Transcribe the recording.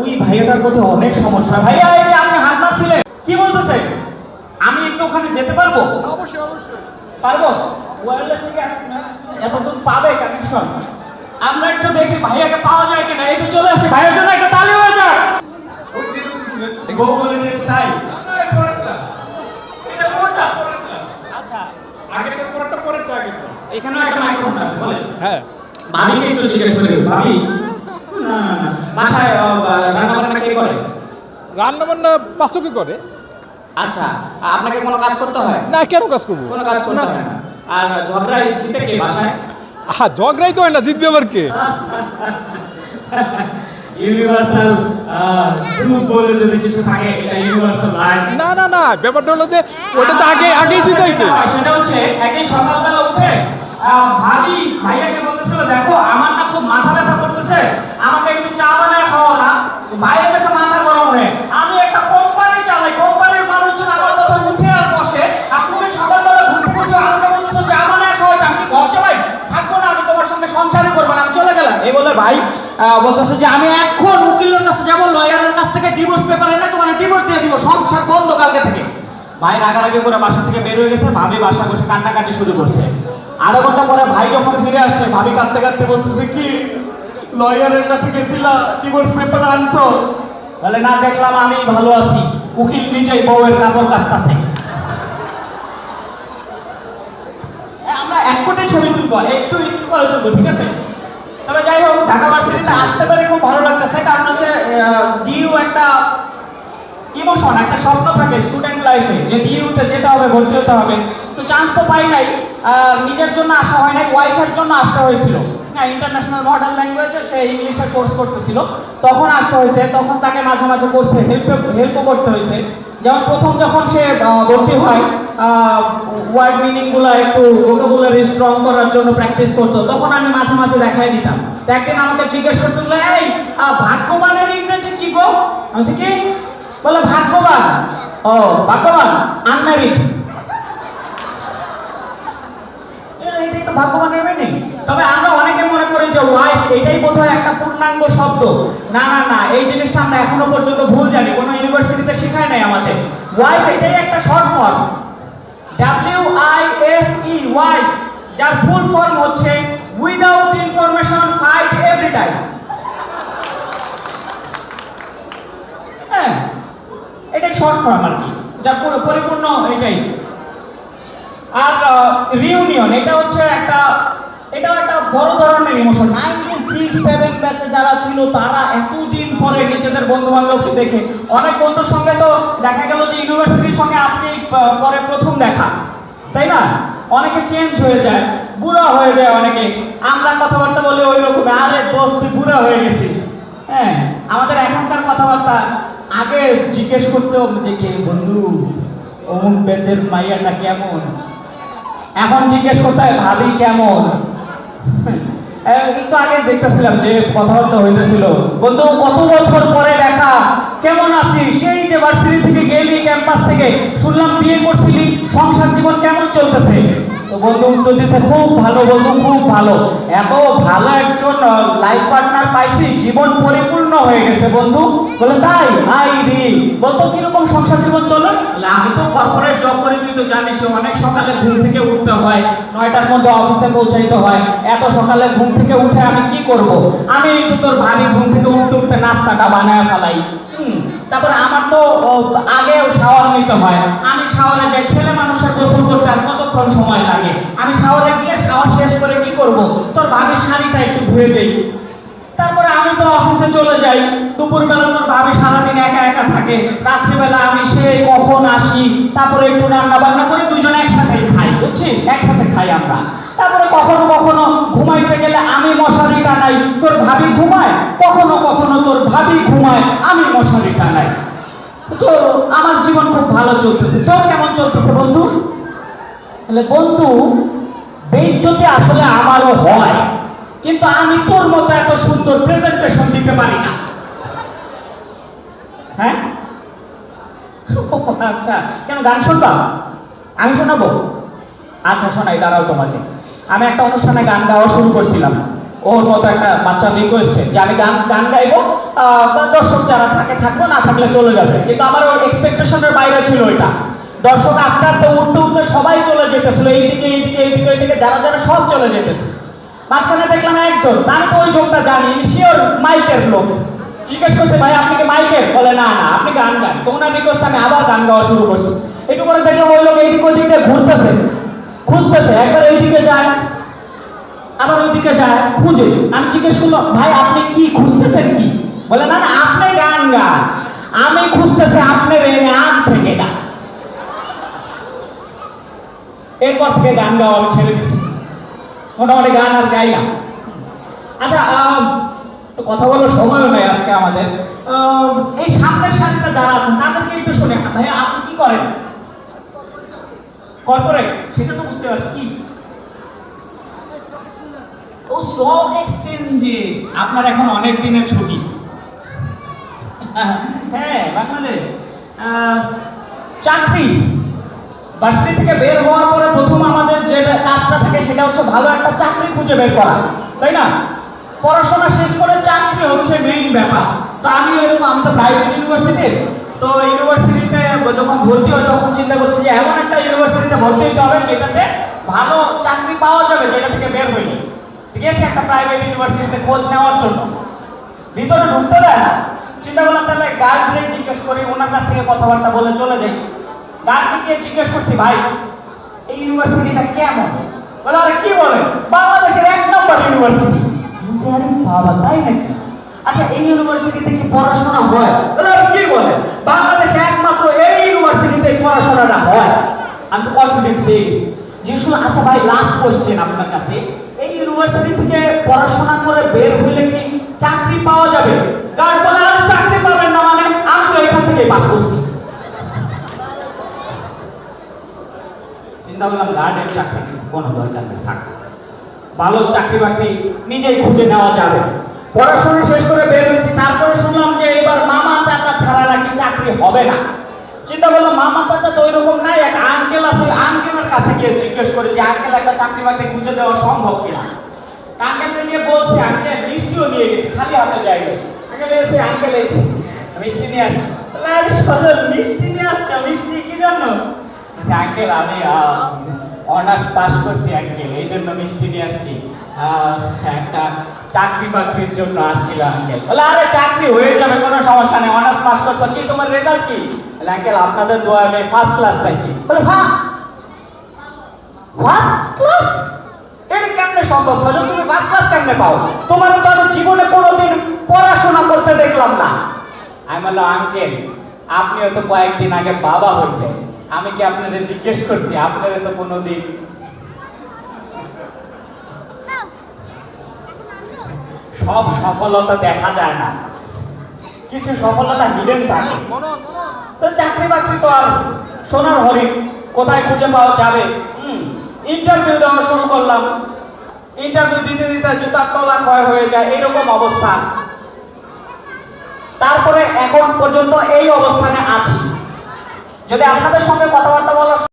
ওই ভাইয়াটার প্রতি অনেক সমস্যা। ভাইয়া এই যে আপনি হাত নাড়ছিলেন কি বলতেছে? আমি একটু ওখানে যেতে পারব? অবশ্যই অবশ্যই। পারব? ওয়্যারলেস থেকে এত দূর পাবে কানেকশন আমরা একটু দেখি ভাইয়াকে পাওয়া যায় কিনা। এই তো চলে আসে। ভাইয়ের জন্য একটা তালি হয়ে যায় বউ বলে দিয়েছে তাই। আচ্ছা। এখানেও একটা মাইক্রোফোন আছে বলেন। হ্যাঁ। ভাবিকে একটু জিজ্ঞেস করি ভাবি বাসায় রান্না বান্না কে করে? পাচকে করে। আচ্ছা আপনাকে কোনো কাজ করতে হয়? না কেন কাজ করব? কোনো কাজ করতে হয় না। আর ঝগড়ায় জিতে কে বাসায়? আহা ঝগড়াই তো হয় না জিতবে আবার কে? ইউনিভার্সাল ট্রুথ বলে যদি কিছু থাকে এটা ইউনিভার্সাল রাইট না না না ব্যাপারটা হলো যে ওটা তো আগে আগেই জিতাইতে সেটা হচ্ছে একদিন সকালবেলা উঠে আহ, ভাবি, ভাইয়াকে বলতেছিল, দেখো, আমার না খুব মাথা ব্যথা করতেছে। আমাকে একটু চা বানায় খাওয়া না ভাইয়ের কাছে মাথা গরম হয়ে, আমি একটা কোম্পানি চালাই, কোম্পানির মানুষজন আমার কথা উঠে আর বসে। আর তুমি সকালবেলা ঘুরতে ঘুরতে আমাকে বলতেছো, চা বানায় খাওয়াই আমি ঘর চালাই? থাকব না, আমি তোমার সঙ্গে সংসারই করব না। আমি চলে গেলাম। এই বলে ভাই বলতেছে যে, আমি এখন উকিলের কাছে যাব, লয়ারের কাছ থেকে ডিভোর্স পেপার এনে তোমার ডিভোর্স দিয়ে দিব। সংসার বন্ধ কালকে থেকে। ভাই রাগারাগি করে বাসা থেকে বের হয়ে গেছে ভাবি বাসা বসে কান্নাকাটি শুরু করছে। আধা ঘণ্টা পরে ভাই যখন ফিরে আসছে ভাবি কাঁদতে কাঁদতে বলতেছে কি? লয়ারের কাছে গেছিলা? ডিভোর্স পেপার আনছো? বলে না দেখলাম আমি ভালো আছি। উকিল নিজেই বউয়ের কাপড় কাচতাছে। এ, আমরা এক কোটে ছবি তুলবো একটু ঠিক আছে? তবে যাই হোক ঢাকা ভার্সিটিতে আসতে পারে খুব ভালো লাগতেছে কারণ হচ্ছে ডিইউ একটা ইমোশন, একটা স্বপ্ন থাকে স্টুডেন্ট লাইফে যে ডিইউতে যেতে হবে, ভর্তি হতে হবে। তো চান্স তো পাই নাই নিজের জন্য আসা হয় নাই ওয়াইফের জন্য আসতে হয়েছিল। হ্যাঁ ইন্টারন্যাশনাল মডার্ন ল্যাঙ্গুয়েজে সে ইংলিশে কোর্স করতেছিল। তখন আসতে হয়েছে, তখন তাকে মাঝে মাঝে কোর্সে হেল্প হেল্পও করতে হয়েছে। যেমন প্রথম যখন সে ভর্তি হয় ওয়ার্ড মিনিংগুলো একটু ভোকাবুলারি স্ট্রং করার জন্য প্র্যাকটিস করতো, তখন আমি মাঝে মাঝে দেখাই দিতাম। একদিন আমাকে জিজ্ঞেস করতে এই ভাগ্যবানের ইংরেজি কি গো? আমি কি? বলে, ভাগ্যবান। ও, ভাগ্যবান আনম্যারিড এটাই তো ভাগ্যবানের তবে আমরা অনেকে মনে করি যে, ওয়াইফ, এটাই বোধহয় একটা পূর্ণাঙ্গ শব্দ। না না না, এই জিনিসটা আমরা এখনও পর্যন্ত ভুল জানি। কোনো ইউনিভার্সিটিতে শেখায় নাই আমাদের। ওয়াইফ, এটাই একটা short form W I F E যার ফুল ফর্ম হচ্ছে without information fight every time হ্যাঁ এটাই শর্ট আর কি, যা পুরো পরিপূর্ণ এটাই। আর রিউনিয়ন এটা হচ্ছে একটা, এটাও একটা বড় ধরনের ইমোশন নাইনটি সিক্স সেভেন ব্যাচে যারা ছিল, তারা এতদিন পরে নিজেদের বন্ধু বান্ধবকে দেখে, অনেক বন্ধুর সঙ্গে তো দেখা গেল যে ইউনিভার্সিটির সঙ্গে আজকে পরে প্রথম দেখা। তাই না? অনেকে চেঞ্জ হয়ে যায়, বুড়া হয়ে যায় অনেকে। আমরা কথাবার্তা বলে ওই রকম আরে দোস্ত, তুই বুড়া হয়ে গেছিস। হ্যাঁ আমাদের এখনকার কথাবার্তা জিজ্ঞেস করতেও যে, কে বন্ধু? অমুক বেচের মাইয়াটা কেমন? এখন জিজ্ঞেস করতে ভাবি কেমন? আগে দেখতেছিলাম যে কথাবার্তা হইতেছিল। বন্ধু, কত বছর পরে দেখা? কেমন আছিস? সেই যে ভার্সিটি থেকে গেলি ক্যাম্পাস থেকে, শুনলাম বিয়ে করছিলি, সংসার জীবন কেমন চলতেছে? বন্ধু, উত্তর দিতে খুব ভালো, বন্ধু, খুব ভালো। এত ভালো একজন লাইফ পার্টনার পাইছি, জীবন পরিপূর্ণ হয়ে গেছে, বন্ধু। বলে, তাই? আই রে। বলতো, কীরকম সংসার জীবন চলে? আমি তো কর্পোরেট জব করি, তুই তো জানিস অনেক সকালে ঘুম থেকে উঠতে হয়, নয়টার মধ্যে অফিসে পৌঁছাইতে হয়। এত সকালে ঘুম থেকে উঠে আমি কি করব? আমি একটু তোর ভাবি ঘুম থেকে উঠতে উঠতে নাস্তাটা বানায় ফেলাই। তারপরে আমার তো আগেও শাওয়ার নিতে হয়। আমি শাওয়ারে যাই, ছেলে মানুষের গোসল করতে আর কতক্ষণ সময় করব? তোর ভাবির শাড়িটা একটু ধুয়ে দেই। তারপরে আমি তো অফিসে চলে যাই। দুপুরবেলা তোর ভাবি সারাদিন একা একা থাকে। রাত্রিবেলা আমি সেই কখন আসি, তারপরে একটু রান্না বান্না করে দুজন একসাথেই খাই, বুঝছিস? একসাথে খাই আমরা। তারপরে কখনো কখনো ঘুমাইতে গেলে আমি মশারি টানাই তোর ভাবি ঘুমায়। কখনো কখনো তোর ভাবি ঘুমায়, আমি মশারি টানাই তো আমার জীবন খুব ভালো চলতেছে। তোর কেমন চলতেছে বন্ধু? তাহলে বন্ধু বেইজ্জতি আসলে আমারও হয়, কিন্তু আমি তোর মতো এত সুন্দর প্রেজেন্টেশন দিতে পারি না। হ্যাঁ? আচ্ছা কেন গান আমি শোনাবো? আচ্ছা শোনাই, দাঁড়াও তোমাকে। আমি একটা অনুষ্ঠানে গান গাওয়া শুরু করছিলাম। ওর মতো একটা বাচ্চা রিকোয়েস্টে যে আমি গান গান গাইবো দর্শক যারা থাকে থাকব না থাকলে চলে যাবে। কিন্তু আমার ওর এক্সপেকটেশনের বাইরে ছিল এটা। দর্শক আস্তে আস্তে উঠতে উঠতে সবাই চলে যেতেছিল, এইদিকে এইদিকে এইদিকে এইদিকে, যারা যারা সব চলে যেতেছে। মাঝখানে দেখলাম একজন আমি তো ওই যোগটা জানি শিওর মাইকের লোক। জিজ্ঞেস করছে, ভাই, আপনি কি মাইকের? বলে, না না, আপনি গান গান। তো ওনার রিকোয়েস্ট আমি আবার গান গাওয়া শুরু করছি। একটু পরে দেখলাম ওই লোক এইদিক ওইদিক দিয়ে ঘুরতেছে, খুঁজতেছে। একবার এইদিকে যায়, আবার ওইদিকে যায়, খুঁজে। আমি জিজ্ঞেস করলাম, ভাই, আপনি কি খুঁজতেছেন কি? বলে, না না, আপনি গান গান। আমি খুঁজতেছি আপনার এনে আজ থেকে না এরপর থেকে গান গাওয়া আমি ছেড়ে দিচ্ছি মোটামুটি গান আর গাই না। আচ্ছা কথা বলার সময়ও নেই আজকে আমাদের। আম, এই সামনের সারিতে যারা আছেন তাদেরকে একটু শুনে ভাইয়া আপনি কি করেন? কর্পোরেট সেটা তো বুঝতে পারছি। কি? ও স্টক এক্সচেঞ্জে আপনার এখন অনেক দিনের ছুটি। হ্যাঁ বাংলাদেশ। চাকরি। ভার্সিটি থেকে বের হওয়ার পরে প্রথম আমাদের যে কাজটা থাকে সেটা হচ্ছে ভালো একটা চাকরি খুঁজে বের করা, তাই না? পড়াশোনা শেষ করে চাকরি হচ্ছে মেইন ব্যাপার। তো আমি এরকম, আমি তো প্রাইভেট ইউনিভার্সিটির তো ইউনিভার্সিটিতে যখন ভর্তি হয় তখন চিন্তা করছি যে এমন একটা ইউনিভার্সিটিতে ভর্তি হতে হবে যেটাতে ভালো চাকরি পাওয়া যাবে যেটা থেকে বের হইনি। ঠিক আছে? একটা প্রাইভেট ইউনিভার্সিটিতে খোঁজ নেওয়ার জন্য। ভিতরে ঢুকতে দেয় না। চিন্তা করলাম তাহলে গার্ড গার্ডকে জিজ্ঞেস করি, ওনার কাছ থেকে কথাবার্তা বলে চলে যাই। গার্ডকে জিজ্ঞেস করছি, ভাই, এই ইউনিভার্সিটিটা কেমন? বলে, আরে, কি বলে? বাংলাদেশের এক নম্বর ইউনিভার্সিটি। বাবা, তাই নাকি? আচ্ছা এই ইউনিভার্সিটিতে কি পড়াশোনা হয়? বলে, আরে, কি বলে? বাংলাদেশে একমাত্র এই ইউনিভার্সিটিতে পড়াশোনাটা হয়। আমি তো কনফিডেন্স পেয়ে গেছি। শুধু আচ্ছা ভাই লাস্ট কোশ্চেন আপনার কাছে। এই ইউনিভার্সিটি থেকে পড়াশোনা করে বের হইলে কি চাকরি পাওয়া যাবে? গার্ড বলে, আর, চাকরি পাবেন না মানে আমি তো এখান থেকে পাস করছি। চিন্তা করলাম গার্ডের চাকরি, কোনো দরকার নেই, থাক। ভালো চাকরি বাকরি নিজেই খুঁজে নেওয়া যাবে। পড়াশোনা শেষ করে বের হয়েছি, তারপরে শুনলাম যে এবার মামা চাচা ছাড়া নাকি চাকরি হবে না। চিন্তা করলাম মামা চাচা তো ওইরকম নাই, এক আঙ্কেল আছে আঙ্কেলের কাছে গিয়ে জিজ্ঞেস করে যে আঙ্কেল একটা চাকরি বাকরি খুঁজে দেওয়া সম্ভব কিনা? আঙ্কেলকে নিয়ে বলছে আঙ্কেল মিষ্টিও নিয়ে গেছি, খালি হাতে যাইনি আঙ্কেল এসে আঙ্কেল এসে মিষ্টি নিয়ে আসছি। মিষ্টি নিয়ে আসছো, মিষ্টি কি জন্য? আঙ্কেল, আমি অনার্স পাস করছি আঙ্কেল, এই জন্য মিষ্টি নিয়ে আসছি। একটা চাকরি বাকরির জন্য আসছিল আঙ্কেল। বলে, আরে, চাকরি হয়ে যাবে, কোনো সমস্যা নেই অনার্স পাস করছ, কি তোমার রেজাল্ট কি? বলে, আঙ্কেল, আপনাদের দোয়া আমি ফার্স্ট ক্লাস পাইছি। বলে ভা ফার্স্ট ক্লাস এটা কেমনে সম্ভব? সজল, তুমি ফার্স্ট ক্লাস কেমনে পাও? তোমার তো আমি জীবনে কোনোদিন পড়াশোনা করতে দেখলাম না। আমি বললাম, আঙ্কেল, আপনিও তো কয়েকদিন আগে বাবা হয়েছে আমি কি আপনাদের জিজ্ঞেস করছি? আপনাদের তো কোনোদিন সব সফলতা দেখা যায় না। কিছু সফলতা হিডেন থাকে। তো চাকরি বাকরি তো আর সোনার হরিণ, কোথায় খুঁজে পাওয়া যাবে? ইন্টারভিউ দেওয়া শুরু করলাম। ইন্টারভিউ দিতে দিতে জুতার তলা ক্ষয় হয়ে যায়, এরকম অবস্থা। তারপরে এখন পর্যন্ত এই অবস্থানে আছি। যদি আপনাদের সঙ্গে কথাবার্তা বলার